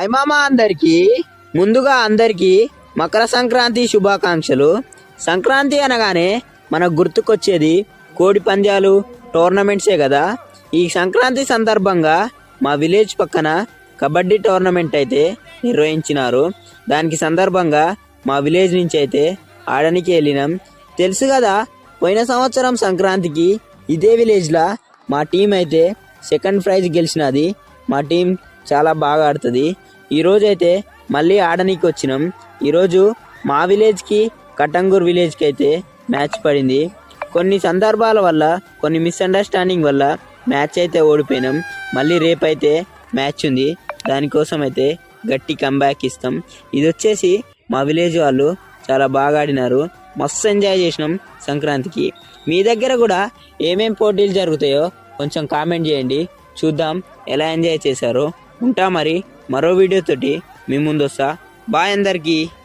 హైమామ అందరికి ముందుగా అందరికి మకర సంక్రాంతి శుభాకాంక్షలు. సంక్రాంతి అనగానే మనకు గుర్తుకొచ్చేది కోడి పందాలు టోర్నమెంట్సే కదా. ఈ సంక్రాంతి సందర్భంగా మా విలేజ్ పక్కన కబడ్డీ టోర్నమెంట్ అయితే నిర్వహించినారు. దానికి సందర్భంగా మా విలేజ్ నుంచి అయితే ఆడనికి వెళ్ళినాం. తెలుసు కదా పోయిన సంవత్సరం సంక్రాంతికి ఇదే విలేజ్లో మా టీం అయితే సెకండ్ ప్రైజ్ గెలిచినది. మా టీం చాలా బాగా ఆడుతుంది. ఈరోజు అయితే మళ్ళీ ఆడనీకి వచ్చినాం ఈరోజు మా విలేజ్కి కట్టంగూర్ విలేజ్కి అయితే మ్యాచ్ పడింది. కొన్ని సందర్భాల వల్ల కొన్ని మిస్అండర్స్టాండింగ్ వల్ల మ్యాచ్ అయితే ఓడిపోయినాం. మళ్ళీ రేపైతే మ్యాచ్ ఉంది. దానికోసం అయితే గట్టి కంబ్యాక్ ఇస్తాం. ఇది వచ్చేసి మా విలేజ్ వాళ్ళు చాలా బాగా ఆడినారు. మస్తు ఎంజాయ్ చేసినాం సంక్రాంతికి. మీ దగ్గర కూడా ఏమేం పోటీలు జరుగుతాయో కొంచెం కామెంట్ చేయండి. చూద్దాం ఎలా ఎంజాయ్ చేశారో. ఉంటా మరి. మరో వీడియోతోటి మీ ముందు వస్తా బాయ్ అందరికీ.